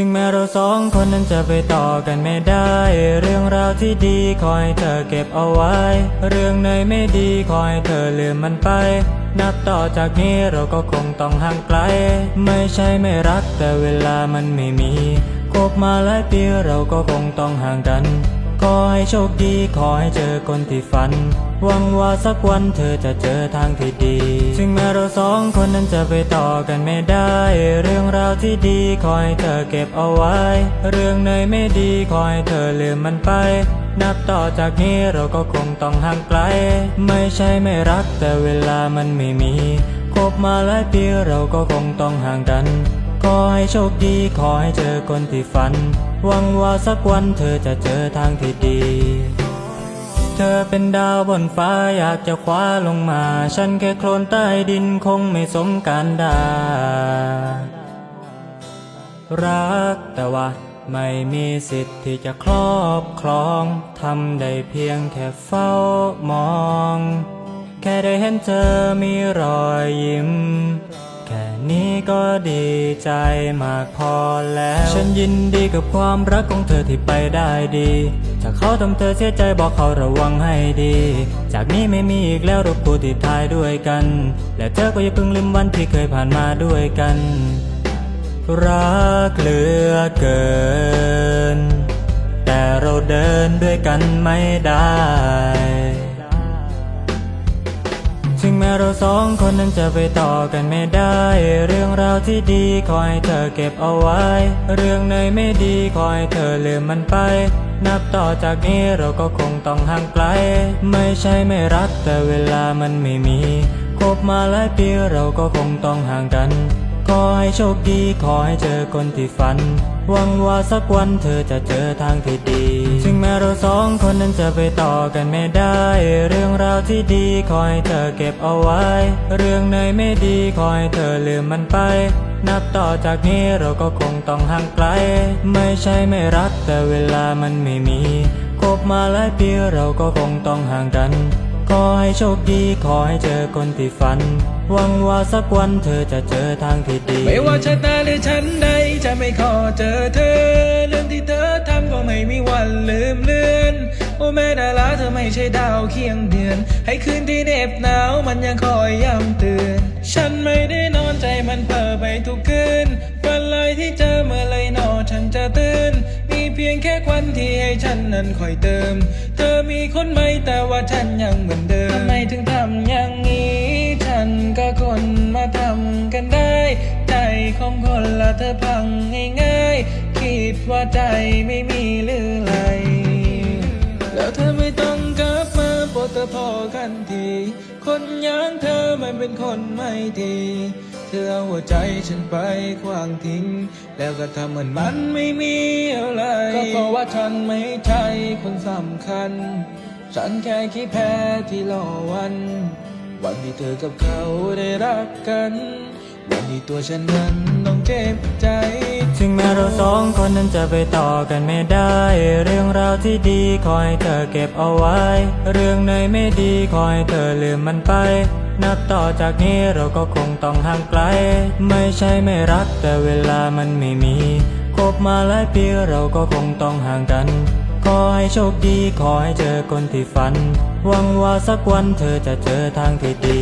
ถึงแม้เราสองคนนั้นจะไปต่อกันไม่ได้ เรื่องราวที่ดีคอยเธอเก็บเอาไว้ เรื่องไหนไม่ดีคอยเธอลืมมันไป นับต่อจากนี้เราก็คงต้องห่างไกล ไม่ใช่ไม่รักแต่เวลามันไม่มีคบมาหลายปีเราก็คงต้องห่างกัน ขอให้โชคดี ขอให้เจอคนที่ฝัน หวังว่าสักวันเธอจะเจอทางที่ดี ถึงแม้เราสองคนนั้นจะไปต่อกันไม่ได้ เรื่องราวที่ดี ขอให้เธอเก็บเอาไว้ เรื่องไหนไม่ดี ขอให้เธอลืมมันไป นับต่อจากนี้เราก็คงต้องห่างไกล ไม่ใช่ไม่รักแต่เวลามันไม่มี คบมาหลายปีเราก็คงต้องห่างกัน อให้โชคดีขอให้เจอคนที่ฝัน หวังว่าสักวันเธอจะเจอทางที่ดี เธอเป็นดาวบนฟ้าอยากจะคว้าลงมา ฉันแค่โคลนใต้ดินคงไม่สมการดา รักแต่ว่าไม่มีสิทธิ์ที่จะครอบครอง ทำได้เพียงแค่เฝ้ามอง แค่ได้เห็นเธอมีรอยยิ้ม นี้ก็ดีใจมากพอแล้ว ฉันยินดีกับความรักของเธอที่ไปได้ดี ถ้าเขาทำเธอเสียใจบอกเขาระวังให้ดี จากนี้ไม่มีอีกแล้วรูปคู่ที่ถ่ายด้วยกัน และเธอก็อย่าเพิ่งลืมวันที่เคยผ่านมาด้วยกัน รักเหลือเกิน แต่เราเดินด้วยกันไม่ได้ ถึงแม้เราสองคนนั้นจะไปต่อกันไม่ได้ เรื่องราวที่ดีขอให้เธอเก็บเอาไว้ เรื่องไหนไม่ดีขอให้เธอลืมมันไป นับต่อจากนี้เราก็คงต้องห่างไกล ไม่ใช่ไม่รักแต่เวลามันไม่มีคบมาหลายปีเราก็คงต้องห่างกัน ขอให้โชคดีขอให้เจอคนที่ฝัน หวังว่าสักวันเธอจะเจอทางที่ดี ถึงแม้เราสองคนนั้นจะไปต่อกันไม่ได้ เรื่องราวที่ดีขอให้เธอเก็บเอาไว้ เรื่องไหนไม่ดีขอให้เธอลืมมันไป นับต่อจากนี้เราก็คงต้องห่างไกล ไม่ใช่ไม่รักแต่เวลามันไม่มีคบมาหลายปีเราก็คงต้องห่างกัน ขอให้โชคดีขอให้เจอคนที่ฝัน หวังว่าสักวันเธอจะเจอทางที่ดี ไม่ว่าชะตาหรือฉันใดจะไม่ขอเจอเธอ เรื่องที่เธอทำก็ไม่มีวันลืมเลือนโอ้แม่ดาราเธอไม่ใช่ดาวเคียงเดือน ให้คืนที่เหน็บหนาวมันยังคอยย้ำเตือน ฉันไม่ได้นอนใจมันเพ้อไปทุกคืนฝันเลยที่เจอเมื่อไรหนอฉันจะตื่นมีเพียงแค่ควันที่ให้ฉันนั้นคอยเติม เธอมีคนใหม่แต่ว่าฉันยังเหมือนเดิมทำไมถึงทำอย่างนี้ ฉันก็คนมาทำกันได้ ใจของคนละเธอพังง่ายๆ คิดว่าใจไม่มีหรือไร แล้วเธอไม่ต้องกลับมาโปรดเธอพอกันที คนอย่างเธอมันเป็นคนไม่ดีเธอเอาหัวใจฉันไปขวางทิ้ง แล้วก็ทำเหมือนมันไม่มีอะไร ก็เพราะว่าฉันไม่ใช่คนสำคัญ ฉันแค่ขี้แพ้ที่รอวัน วันที่เธอกับเขาได้รักกัน วันที่ตัวฉันนั้นต้องเจ็บใจ ถึงแม้เราสองคนนั้นจะไปต่อกันไม่ได้ เรื่องราวที่ดีขอให้เธอเก็บเอาไว้ เรื่องไหนไม่ดีขอให้เธอลืมมันไป นับต่อจากนี้เราก็คงต้องห่างไกล ไม่ใช่ไม่รักแต่เวลามันไม่มีคบมาหลายปีเราก็คงต้องห่างกัน อให้โชคดีขอให้เจอคนที่ฝัน หวังว่าสักวันเธอจะเจอทางที่ดี